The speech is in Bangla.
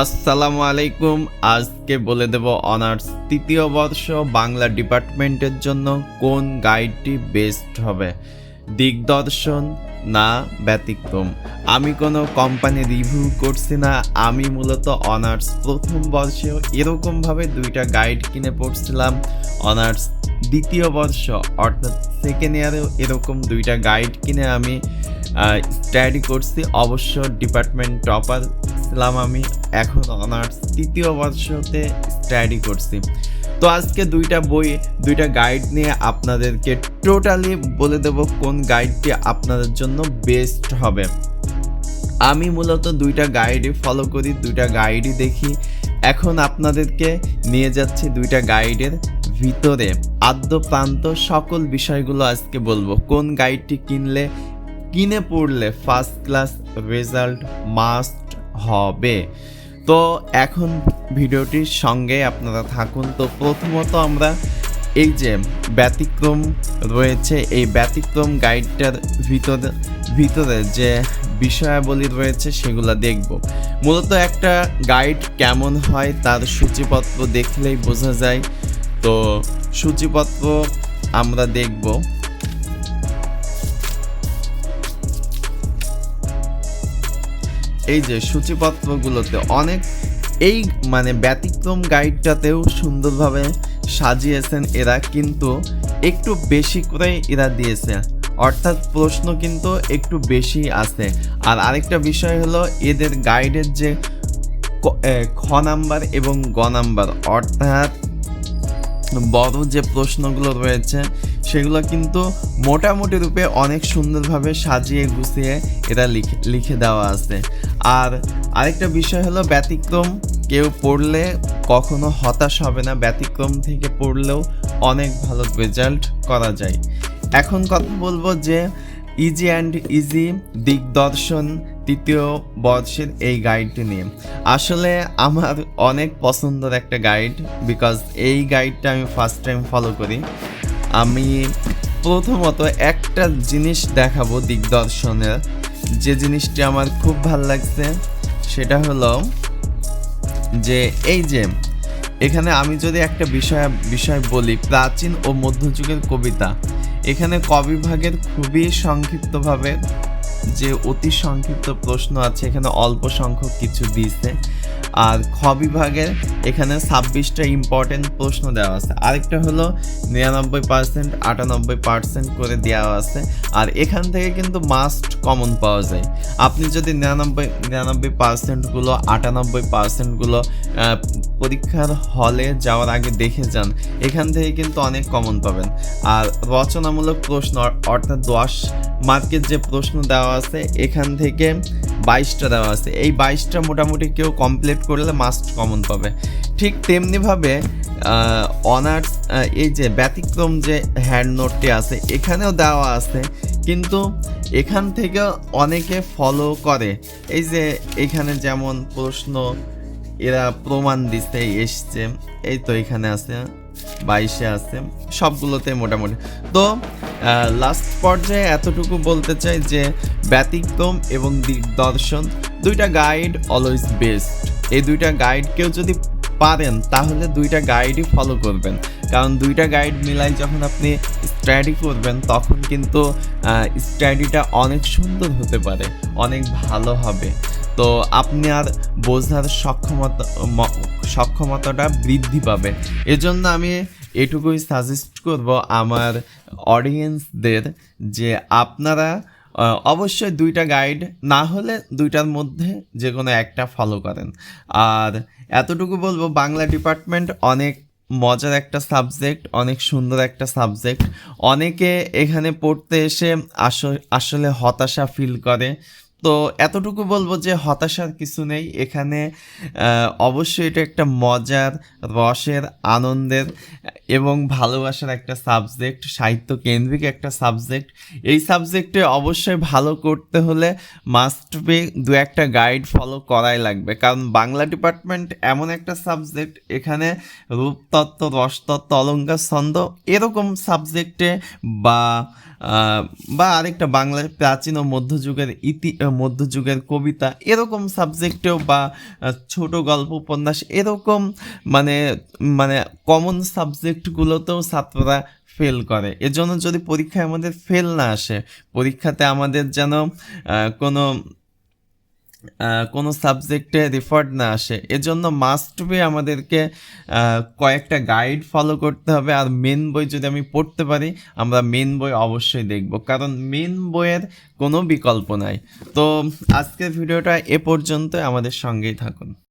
আসসালামু আলাইকুম। আজকে বলে দেব অনার্স তৃতীয় বর্ষ বাংলা ডিপার্টমেন্টের জন্য কোন গাইডটি বেস্ট হবে? দিগদর্শন? না, ব্যতিক্রম। আমি কোনো কোম্পানি রিভিউ করছি না। আমি মূলত অনার্স প্রথম বর্ষেও এরকমভাবে দুইটা গাইড কিনে পড়ছিলাম। অনার্স দ্বিতীয় বর্ষ, অর্থাৎ সেকেন্ড ইয়ারেও এরকম দুইটা গাইড কিনে আমি স্টাডি করছি। অবশ্য ডিপার্টমেন্ট টপার ছিলাম আমি। এখন অনার্স তৃতীয় বর্ষতে স্টাডি করছি। তো আজকে দুইটা বই, দুইটা গাইড নিয়ে আপনাদেরকে টোটালি বলে দেব কোন গাইডটি আপনাদের জন্য বেস্ট হবে। আমি মূলত দুইটা গাইডই ফলো করি, দুইটা গাইডই দেখি। এখন আপনাদেরকে নিয়ে যাচ্ছি দুইটা গাইডের ভিতরে। আদ্য প্রান্ত সকল বিষয়গুলো আজকে বলব। কোন গাইডটি কিনলে, কিনে পড়লে ফার্স্ট ক্লাস রেজাল্ট মাস্ট হবে। তো এখন ভিডিওটির সঙ্গে আপনারা থাকুন। তো প্রথমত আমরা এই যে ব্যতিক্রম রয়েছে, এই ব্যতিক্রম গাইডটার ভিতরে ভিতরে যে বিষয়াবলী রয়েছে সেগুলো দেখব। মূলত একটা গাইড কেমন হয় তার সূচিপত্র দেখলেই বোঝা যায়। তো সূচিপত্র আমরা দেখব। এই যে সূচিপত্রগুলোতে অনেক এই মানে ব্যতিক্রম গাইডটাতেও সুন্দরভাবে সাজিয়েছেন এরা, কিন্তু একটু বেশি করে এরা দিয়েছে। অর্থাৎ প্রশ্ন কিন্তু একটু বেশি আছে। আর আরেকটা বিষয় হলো এদের গাইডের যে খ নাম্বার এবং গ নাম্বার, অর্থাৎ বড় যে প্রশ্নগুলো রয়েছে সেগুলো কিন্তু মোটামুটি রূপে অনেক সুন্দরভাবে সাজিয়ে গুছিয়ে এটা লিখে লিখে দেওয়া আছে। আর আরেকটা বিষয় হলো ব্যতিক্রম, কেউ পড়লে কখনো হতাশ হবে না, ব্যতিক্রম থেকে পড়লেও অনেক ভালো রেজাল্ট করা যায়। এখন কথা বলব যে ইজি অ্যান্ড ইজি দিগদর্শন তৃতীয় বর্ষের এই গাইডটি নিয়ে। আসলে আমার অনেক পছন্দের একটা গাইড বিকজ এই গাইডটা আমি ফার্স্ট টাইম ফলো করি। আমি প্রথমত একটা জিনিস দেখাবো দিগদর্শনের যে জিনিসটি আমার খুব ভালো লাগছে, সেটা হলো যে এই যে এখানে আমি যদি একটা বিষয় বিষয় বলি, প্রাচীন ও মধ্যযুগের কবিতা। এখানে কবিভাগের খুবই সংক্ষিপ্তভাবে যে অতি সংক্ষিপ্ত প্রশ্ন আছে, এখানে অল্প সংখ্যক কিছু দিয়েছে। আর খ বিভাগের এখানে ছাব্বিশটা ইম্পর্টেন্ট প্রশ্ন দেওয়া আছে। আরেকটা হলো নিরানব্বই পার্সেন্ট আটানব্বই পার্সেন্ট করে দেওয়া আছে। আর এখান থেকে কিন্তু মাস্ট কমন পাওয়া যায়। আপনি যদি নিরানব্বই নিরানব্বই পার্সেন্টগুলো আটানব্বই পার্সেন্টগুলো পরীক্ষার হলে যাওয়ার আগে দেখে যান, এখান থেকে কিন্তু অনেক কমন পাবেন। আর রচনামূলক প্রশ্ন, অর্থাৎ দশ মার্কের যে প্রশ্ন দেওয়া আছে, এখান থেকে বাইশটা দেওয়া আছে। এই বাইশটা মোটামুটি কেউ কমপ্লিট করলে মাস্ট কমন পাবে। ঠিক তেমনিভাবে অনার্স এই যে ব্যতিক্রম যে হ্যান্ড নোটটি আছে, এখানেও দেওয়া আছে। কিন্তু এখান থেকে অনেকে ফলো করে। এই যে এখানে যেমন প্রশ্ন, এরা প্রমাণ দিতে এসছে। এই তো এখানে আছে, বাইশে আছে, সবগুলোতে মোটামুটি। তো লাস্ট পর্যায়ে এতটুকু বলতে চাই যে ব্যতিক্রম এবং দিগদর্শন দুইটা গাইড অলওয়েজ বেস্ট এই দুইটা গাইড কেউ যদি পারেন, তাহলে দুইটা গাইডই ফলো করবেন। কারণ দুইটা গাইড মিলাই যখন আপনি স্টাডি করবেন, তখন কিন্তু স্টাডিটা অনেক সুন্দর হতে পারে, অনেক ভালো হবে। তো আপনি আর বোঝার সক্ষমতা সক্ষমতাটা বৃদ্ধি পাবে। এজন্য আমি এটুকুই সাজেস্ট করব আমার অডিয়েন্সদের যে আপনারা অবশ্যই দুইটা গাইড না হলে দুইটার মধ্যে যে কোনো একটা ফলো করেন। আর এতটুকু বলব, বাংলা ডিপার্টমেন্ট অনেক মজার একটা সাবজেক্ট অনেক সুন্দর একটা সাবজেক্ট অনেকে এখানে পড়তে এসে আসলে হতাশা ফিল করে। তো এতটুকু বলব যে হতাশার কিছু নেই। এখানে অবশ্যই এটা একটা মজার, রসের, আনন্দের এবং ভালোবাসার একটা সাবজেক্ট সাহিত্য কেন্দ্রিক একটা সাবজেক্ট এই সাবজেক্টে অবশ্যই ভালো করতে হলে মাস্ট বি দু একটা গাইড ফলো করাই লাগবে। কারণ বাংলা ডিপার্টমেন্ট এমন একটা সাবজেক্ট এখানে রূপতত্ত্ব, রসতত্ত্ব, অলঙ্কার, ছন্দ এরকম সাবজেক্টে বা বা আরেকটা বাংলার প্রাচীন ও মধ্যযুগের ইতি মধ্যযুগের কবিতা, এরকম সাবজেক্টেও বা ছোট গল্প, উপন্যাস, এরকম মানে মানে কমন সাবজেক্টগুলোতেও ছাত্ররা ফেল করে। এজন্য যদি পরীক্ষায় আমাদের ফেল না আসে, পরীক্ষাতে আমাদের যেন কোনো কোনো সাবজেক্টে রেফার্ড না আসে। এজন্য মাস্ট বি আমাদেরকে কয়েকটা গাইড ফলো করতে হবে। আর মেন বই যদি আমি পড়তে পারি, আমরা মেন বই অবশ্যই দেখব। কারণ মেন বইয়ের কোনো বিকল্প নাই। তো আজকের ভিডিওটা এ পর্যন্ত আমাদের সঙ্গেই থাকুন।